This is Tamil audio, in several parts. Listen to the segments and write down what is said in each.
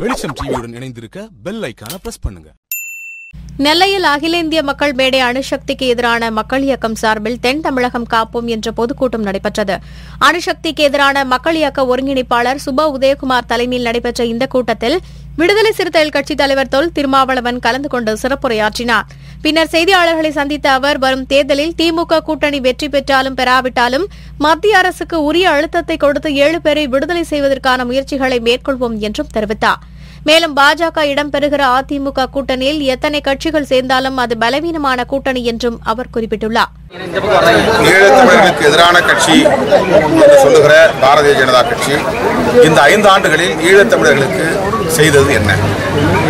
வெளிச்சம் டிவியுடன் இணைந்திருக்க பெல் ஐக்கான பிரஸ் பண்ணுங்க. நெல்லையில் அகில இந்திய மக்கள் மேடை அணுசக்திக்கு எதிரான மக்கள் இயக்கம் சார்பில் தென் தமிழகம் காப்போம் என்ற பொதுக்கூட்டம் நடைபெற்றது. அணுசக்திக்கு எதிரான மக்கள் இயக்க ஒருங்கிணைப்பாளர் சுப உதயகுமார் தலைமையில் நடைபெற்ற இந்த கூட்டத்தில் விடுதலை சிறுத்தைகள் கட்சித் தலைவர் தொல் திருமாவளவன் கலந்து கொண்டு சிறப்புரையாற்றினார். பின்னர் செய்தியாளர்களை சந்தித்த அவர் வரும் தேர்தலில் திமுக கூட்டணி வெற்றி பெற்றாலும் பெறாவிட்டாலும் மத்திய அரசுக்கு உரிய அழுத்தத்தை கொடுத்து ஏழு பேரை விடுதலை செய்வதற்கான முயற்சிகளை மேற்கொள்வோம் என்றும் தெரிவித்தார். மேலும் பாஜக இடம்பெறுகிற அதிமுக கூட்டணியில் எத்தனை கட்சிகள் சேர்ந்தாலும் அது பலவீனமான கூட்டணி என்றும் அவர் குறிப்பிட்டுள்ளார் ஈழத்தமிழர்களுக்கு எதிரான கட்சி என்று சொல்லுகிற பாரதிய ஜனதா கட்சி இந்த ஐந்து ஆண்டுகளில் ஈழத்தமிழர்களுக்கு செய்தது என்ன?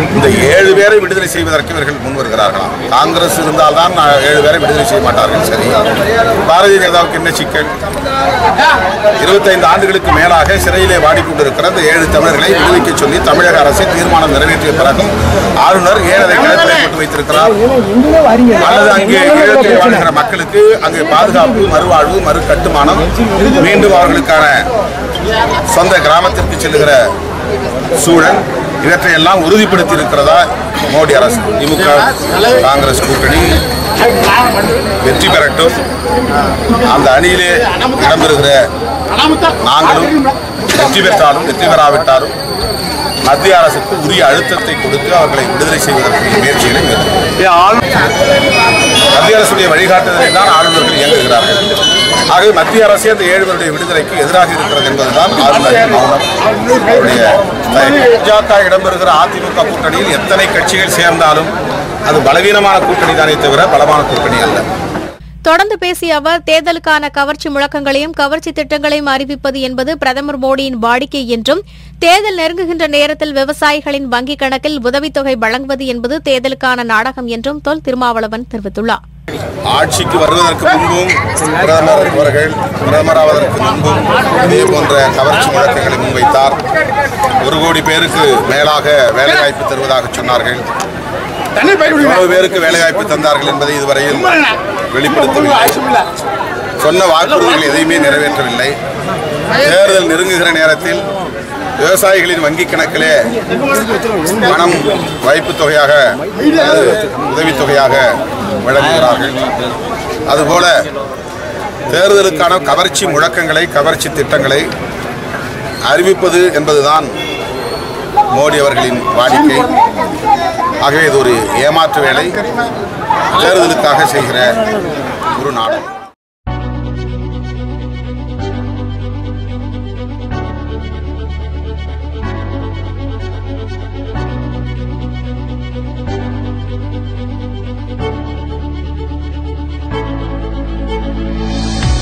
இந்த ஏழு பேரை விடுதலை செய்வதற்கு இவர்கள் முன் வருகிறார்களாம் காங்கிரஸ் இருந்தால்தான் நான் ஏழு பேரை விடுதலை செய்ய மாட்டார்கள் சரி. பாரதிய ஜனதாவுக்கு என்ன சிக்கல்? இருபத்தைந்து ஆண்டுகளுக்கு மேலாக சிறையிலே வாடிக்கொண்டிருக்கிற இந்த ஏழு தமிழர்களை விடுவிக்க சொல்லி தமிழக அரசு தீர்மானம் நிறைவேற்றிய பிறகும் ஆளுநர் ஏழரை அதை போட்டு வைத்திருக்கிறார்? அல்லது அங்கே ஈழத்தில் வாழ்கிற மக்களுக்கு அங்கே பாதுகாப்பு மறுவாழ்வு மறு கட்டுமானம் மீண்டும் அவர்களுக்கான சொந்த கிராமத்திற்கு செல்லுகிற சூழல் இவற்றையெல்லாம் உறுதிப்படுத்தி இருக்கிறதா மோடி அரசு? திமுக காங்கிரஸ் கூட்டணி வெற்றி பெறட்டும். அந்த அணியிலே இடம்பெறுகிற நாங்களும் வெற்றி பெற்றாலும் வெற்றி பெறாவிட்டாலும் மத்திய அரசுக்கு உரிய அழுத்தத்தை கொடுத்து அவர்களை விடுதலை செய்வதற்குரிய முயற்சிகளை மேற்கொள்ளும் மத்திய அரசுடைய வழிகாட்டுதலில் தான் ஆளுநர்கள் இயங்குகிறார்கள். ஆகவே மத்திய அரசே அந்த ஏழுவருடைய விடுதலைக்கு எதிராக இருக்கிறது என்பதுதான் ஆளுநரின் மௌனம். பாஜக இடம்பெறுகிற அதிமுக கூட்டணியில் எத்தனை கட்சிகள் சேர்ந்தாலும் அது பலவீனமான கூட்டணி தானே தவிர பலமான கூட்டணி அல்ல. தொடர்ந்து பேசிய அவர் தேர்தலுக்கான கவர்ச்சி முழக்கங்களையும் கவர்ச்சி திட்டங்களையும் அறிவிப்பது என்பது பிரதமர் மோடியின் வாடிக்கை என்றும் தேர்தல் நெருங்குகின்ற நேரத்தில் விவசாயிகளின் வங்கிக் கணக்கில் உதவித்தொகை வழங்குவது என்பது தேர்தலுக்கான நாடகம் என்றும் தொல் திருமாவளவன் தெரிவித்துள்ளார். ஆட்சிக்கு வருவதற்கு முன்பும் பிரதமர் அவர்கள் பிரதமராவதற்கு முன்பும் இதே போன்ற கவர்ச்சி முழக்கங்களை முன்வைத்தார். ஒரு கோடி பேருக்கு மேலாக வேலைவாய்ப்பு தருவதாக சொன்னார்கள். எவ்வளவு பேருக்கு வேலைவாய்ப்பு தந்தார்கள் என்பதை இதுவரையில் வெளிப்படுத்தவில்லை. சொன்ன வாக்குறுதிகள் எதையுமே நிறைவேற்றவில்லை. தேர்தல் நெருங்குகிற நேரத்தில் விவசாயிகளின் வங்கிக் கணக்கிலே பணம் வைப்புத் தொகையாக உதவித்தொகையாக வழங்குகிறார்கள். அதுபோல தேர்தலுக்கான கவர்ச்சி முழக்கங்களை கவர்ச்சி திட்டங்களை அறிவிப்பது என்பதுதான் மோடி அவர்களின் வாடிக்கை. ஆகவே இது ஒரு ஏமாற்று வேலை. தேர்தலுக்காக செய்கிற ஒரு நாடகம்.